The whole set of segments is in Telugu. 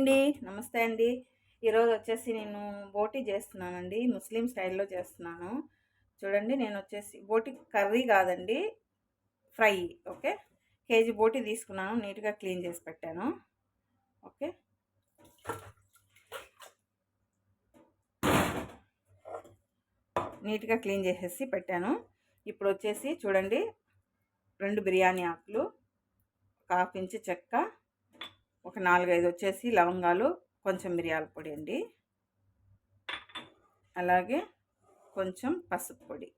అండి. నమస్తే అండి. ఈరోజు వచ్చేసి నేను బోటీ చేస్తున్నానండి. ముస్లిం స్టైల్లో చేస్తున్నాను. చూడండి నేను వచ్చేసి బోటి కర్రీ కాదండి. Fry okay? కేజీ బోటీ తీసుకున్నాను. నీట్గా క్లీన్ చేసి పెట్టాను. ఓకే? నీట్గా క్లీన్ చేసేసి పెట్టాను. ఇప్పుడు వచ్చేసి చూడండి రెండు బిర్యానీ ఆకులు ఒక హాఫ్ ఇంచు చెక్క ఒక నాలుగైదు వచ్చేసి లవంగాలు కొంచెం మిరియాల పొడి అండి. అలాగే కొంచెం పసుపు పొడి.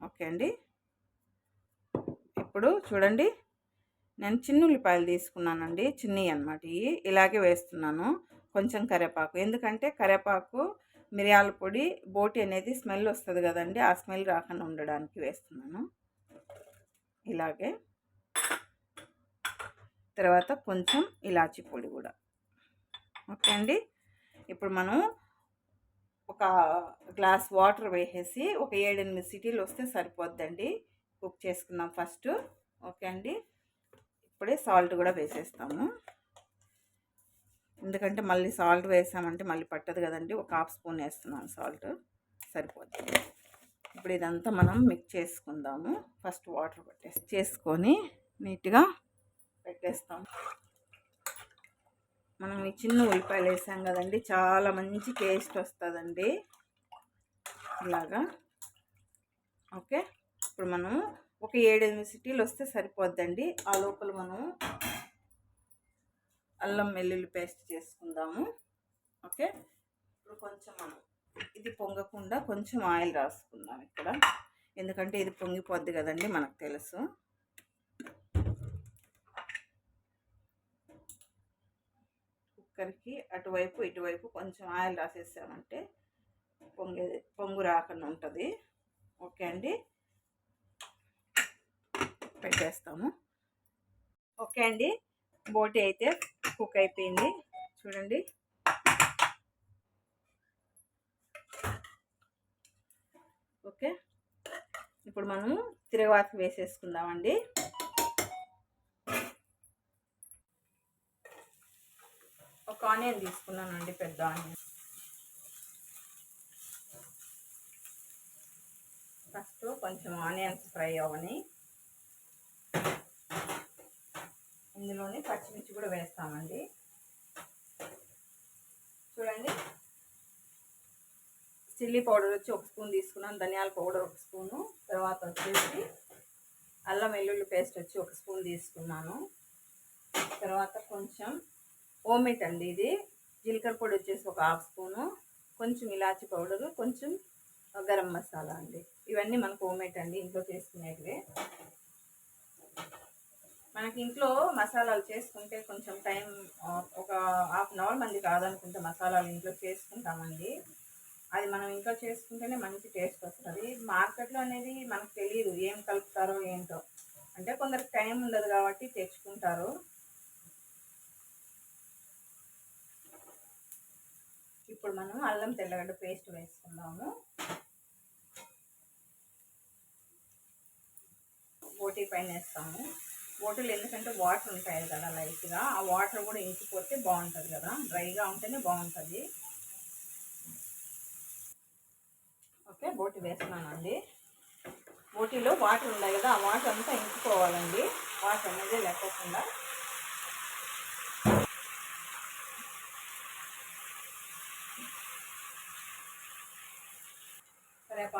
ఓకే అండి. ఇప్పుడు చూడండి నేను చిన్న ఉల్లిపాయలు తీసుకున్నానండి చిన్నవి అనమాట ఇవి. ఇలాగే వేస్తున్నాను కొంచెం కరివేపాకు. ఎందుకంటే కరివేపాకు మిరియాల పొడి బోటి అనేది స్మెల్ వస్తుంది కదండి ఆ స్మెల్ రాకుండా ఉండడానికి వేస్తున్నాను. ఇలాగే. తర్వాత కొంచెం ఇలాచి పొడి కూడా. ఓకే అండి. ఇప్పుడు మనం ఒక గ్లాస్ వాటర్ వేసేసి ఒక ఏడెనిమిది సిటీలు వస్తే సరిపోద్దండి. కుక్ చేసుకున్నాం ఫస్ట్. ఓకే అండి. ఇప్పుడే సాల్ట్ కూడా వేసేస్తాము. ఎందుకంటే మళ్ళీ సాల్ట్ వేసామంటే మళ్ళీ పట్టదు కదండి. ఒక హాఫ్ స్పూన్ వేస్తున్నాను సాల్ట్. సరిపోద్ది ఇప్పుడు ఇదంతా మనం మిక్స్ చేసుకుందాము. ఫస్ట్ వాటర్ పట్టేసి చేసుకొని నీట్గా పెట్టేస్తాం. మనం ఈ చిన్న ఉల్లిపాయలు వేసాం కదండి చాలా మంచి టేస్ట్ వస్తుందండి. ఇలాగా. ఓకే? ఇప్పుడు మనం ఒక ఏడెనిమిది సిటీలు వస్తే సరిపోద్దండి. ఆ లోపల మనం అల్లం వెల్లుల్లి పేస్ట్ చేసుకుందాము. ఓకే? ఇప్పుడు కొంచెం మనం ఇది పొంగకుండా కొంచెం ఆయిల్ రాసుకుందాం ఇక్కడ. ఎందుకంటే ఇది పొంగిపోద్ది కదండి మనకు తెలుసు. కుక్కర్కి అటువైపు ఇటువైపు కొంచెం ఆయిల్ రాసేసామంటే పొంగే పొంగు రాకుండా ఉంటుంది. ఓకే అండి. పెట్టేస్తాము. ఓకే అండి. బోటి అయితే కుక్ అయిపోయింది. చూడండి. ఓకే. ఇప్పుడు మనము తిరగవాత వేసేసుకుందామండి. ఆనియన్ తీసుకున్నానండి పెద్ద ఆనియన్. ఫస్ట్ కొంచెం ఆనియన్స్ ఫ్రై అవని ఇందులోనే పచ్చిమిర్చి కూడా వేస్తామండి. చూడండి చిల్లీ పౌడర్ వచ్చి ఒక స్పూన్ తీసుకున్నాను ధనియాల పౌడర్ ఒక స్పూను తర్వాత వచ్చేసి అల్లం వెల్లుల్లి పేస్ట్ వచ్చి ఒక స్పూన్ తీసుకున్నాను. తర్వాత కొంచెం ఓమేట్ అండి ఇది. జీలకర్ర పొడి వచ్చేసి ఒక హాఫ్ స్పూను. కొంచెం ఇలాచి పౌడరు కొంచెం గరం మసాలా అండి. ఇవన్నీ మనకు ఓమేట్ అండి ఇంట్లో చేసుకునేటివి. మనకి ఇంట్లో మసాలాలు చేసుకుంటే కొంచెం టైం ఒక హాఫ్ అన్ అవర్ మంది కాదనుకుంటే మసాలాలు ఇంట్లో చేసుకుంటామండి. అది మనం ఇంట్లో చేసుకుంటేనే మంచి టేస్ట్ వస్తుంది. మార్కెట్లో అనేది మనకు తెలియదు ఏం కలుపుతారో ఏంటో. అంటే కొందరికి టైం ఉండదు కాబట్టి తెచ్చుకుంటారు. ఇప్పుడు మనం అల్లం తెల్లగడ్డ పేస్ట్ వేసుకుందాము. బోటీ పైన వేస్తాము. బోటీలు ఎందుకంటే వాటర్ ఉంటాయి కదా లైట్గా ఆ వాటర్ కూడా ఇంకిపోతే బాగుంటుంది కదా. డ్రైగా ఉంటేనే బాగుంటుంది. ఓకే బోటి వేస్తున్నానండి. బోటీలో వాటర్ ఉన్నాయి కదా ఆ వాటర్ అంతా ఇంకిపోవాలండి. వాటర్ అనేది లేకోకుండా.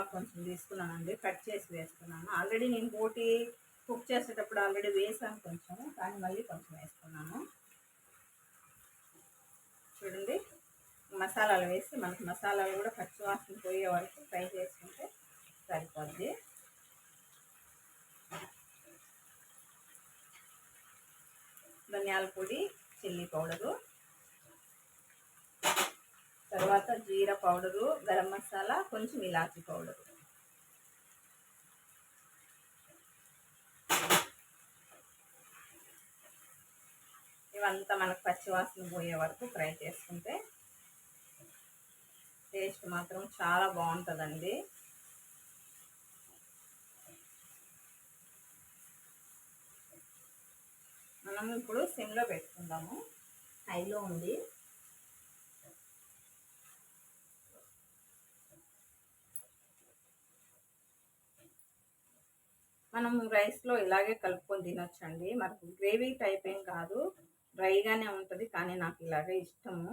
కరేపాకు కొంచెం తీసుకున్నానండి. కట్ చేసి వేసుకున్నాను. ఆల్రెడీ నేను బోటి కుక్ చేసేటప్పుడు ఆల్రెడీ వేసాను కొంచెం కానీ మళ్ళీ కొంచెం వేసుకున్నాను. చూడండి మసాలాలు వేసి మనకి మసాలాలు కూడా పచ్చి వాసన పోయే వరకు ఫ్రై చేసుకుంటే సరిపోద్ది. ధనియాల పొడి చిల్లీ పౌడరు. తర్వాత జీరా పౌడరు గరం మసాలా కొంచెం ఇలాచీ పౌడరు. ఇవంతా మనకు పచ్చివాసన పోయే వరకు ఫ్రై చేసుకుంటే టేస్ట్ మాత్రం చాలా బాగుంటుందండి. మనం ఇప్పుడు సిమ్లో పెట్టుకుందాము. హైలో ఉంది. మనం రైస్లో ఇలాగే కలుపుకొని తినొచ్చండి. మనకు గ్రేవీ టైప్ ఏం కాదు. డ్రైగానే ఉంటుంది కానీ నాకు ఇలాగే ఇష్టము.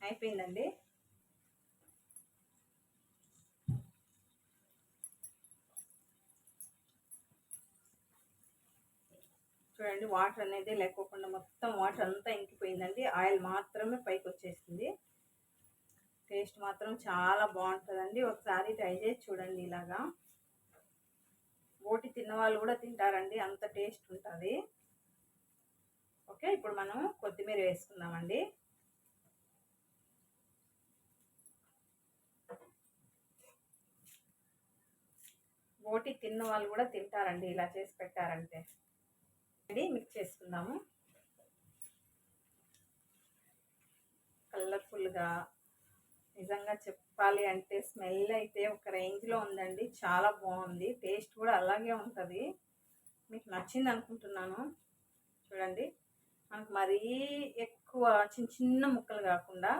అయిపోయిందండి. చూడండి వాటర్ అనేది లేకోకుండా మొత్తం వాటర్ అంతా ఇంకిపోయిందండి. ఆయిల్ మాత్రమే పైకి వచ్చేసింది టేస్ట్ మాత్రం చాలా బాగుంటుందండి. ఒకసారి ట్రై చేసి చూడండి ఇలాగా. బోటి తిన్న వాళ్ళు కూడా తింటారండి. అంత టేస్ట్ ఉంటుంది. ఓకే ఇప్పుడు మనం కొత్తిమీర వేసుకుందామండి. బోటి తిన్న వాళ్ళు కూడా తింటారండి. ఇలా చేసి పెట్టారంటే. ఇది మిక్స్ చేసుకుందాము. కలర్ఫుల్గా నిజంగా చెప్పాలి అంటే స్మెల్ అయితే ఒక రేంజ్లో ఉందండి. చాలా బాగుంది. టేస్ట్ కూడా అలాగే ఉంటుంది. మీకు నచ్చింది అనుకుంటున్నాను. చూడండి. మనకు మరీ ఎక్కువ చిన్న చిన్న ముక్కలు కాకుండా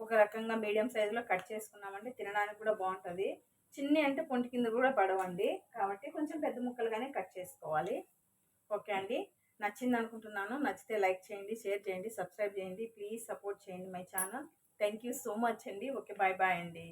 ఒక రకంగా మీడియం సైజులో కట్ చేసుకున్నామంటే తినడానికి కూడా బాగుంటుంది. చిన్ని అంటే పొంటి కింద కూడా పడవండి. కాబట్టి కొంచెం పెద్ద ముక్కలుగానే కట్ చేసుకోవాలి. ఓకే అండి. నచ్చింది అనుకుంటున్నాను. నచ్చితే లైక్ చేయండి షేర్ చేయండి సబ్స్క్రైబ్ చేయండి. ప్లీజ్ సపోర్ట్ చేయండి my channel. Thank you so much అండి. ఓకే బాయ్ బాయ్ అండి.